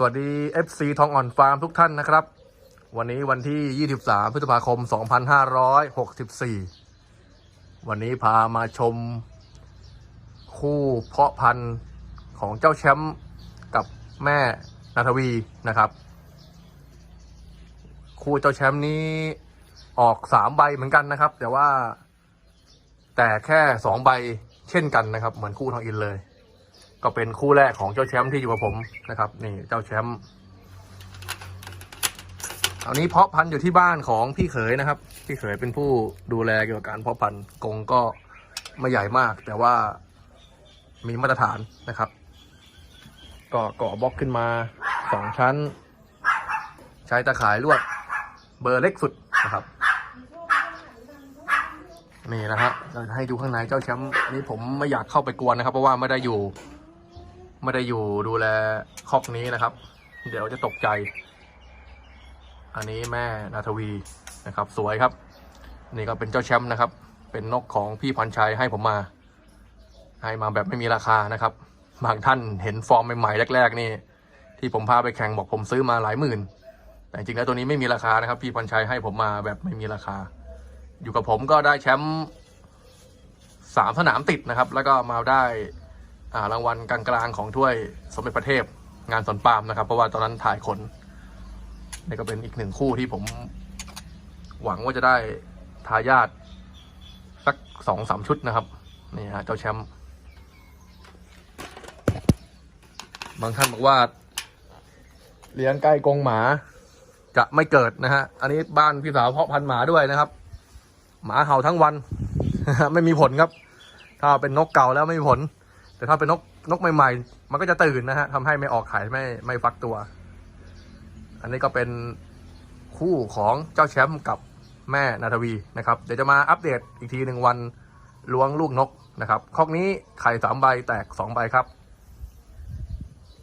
สวัสดี FC ทองอ่อนฟาร์มทุกท่านนะครับ วันนี้วันที่ 23 พฤษภาคม 2564 วันนี้พามาชม คู่เพาะพันธุ์ของเจ้าแชมป์กับแม่นาทวีนะครับ คู่เจ้าแชมป์นี้ออกสามใบเหมือนกันนะครับ แต่ว่าแต่แค่สองใบเช่นกันนะครับ เหมือนคู่ทองอินเลย ก็เป็นคู่แรกของเจ้าแชมป์ที่อยู่กับผมนะครับนี่เจ้าแชมป์อันนี้เพาะพันธุ์อยู่ที่บ้านของพี่เขยนะครับ พี่เขยเป็นผู้ดูแลเกี่ยวกับการเพาะพันธุ์กรงก็ไม่ใหญ่มาก แต่ว่ามีมาตรฐานนะครับ ก็ก่อบล็อกขึ้นมาสองชั้น ใช้ตะข่ายลวดเบอร์เล็กสุดนะครับนี่นะฮะเราจะให้ดูข้างในเจ้าแชมป์นี่ผมไม่อยากเข้าไปกวนนะครับ เพราะว่าไม่ได้อยู่ ไม่ได้อยู่ดูแลคอกนี้นะครับ เดี๋ยวจะตกใจ อันนี้แม่นาทวีนะครับ สวยครับ นี่ก็เป็นเจ้าแชมป์นะครับ เป็นนกของพี่พันชัยให้ผมมา ให้มาแบบไม่มีราคานะครับ บางท่านเห็นฟอร์มใหม่ๆแรก ๆ นี่ ที่ผมพาไปแข่งบอกผมซื้อมาหลายหมื่น แต่จริงๆแล้วตัวนี้ไม่มีราคานะครับ พี่พันชัยให้ผมมาแบบไม่มีราคา อยู่กับผมก็ได้แชมป์สามสนามติดนะครับ แล้วก็มาได้ รางวัลกลางๆของถ้วยสมเด็จพระเทพงานสนปามนะครับ เพราะว่าตอนนั้นถ่ายคนนี่ก็เป็นอีกหนึ่งคู่ที่ผม หวังว่าจะได้ทายาทสักสองสามชุดนะครับนี่ฮะเจ้าแชมป์บางท่านบอกว่า เลี้ยงใกล้กงหมา จะไม่เกิดนะฮะ อันนี้บ้านพี่สาวเพาะพันหมาด้วยนะครับ หมาเห่าทั้งวัน ไม่มีผลครับ ถ้าเป็นนกเก่าแล้วไม่มีผล แต่ถ้าเป็นนกนกใหม่ๆ มันก็จะตื่นนะฮะทำให้ไม่ออกไข่ไม่ไม่ฟักตัว อันนี้ก็เป็นคู่ของเจ้าแชมป์กับแม่นาทวีนะครับ เดี๋ยวจะมาอัปเดตอีกทีหนึ่งวันล้วงลูกนกนะครับคอกนี้ไข่สามใบแตกสองใบครับ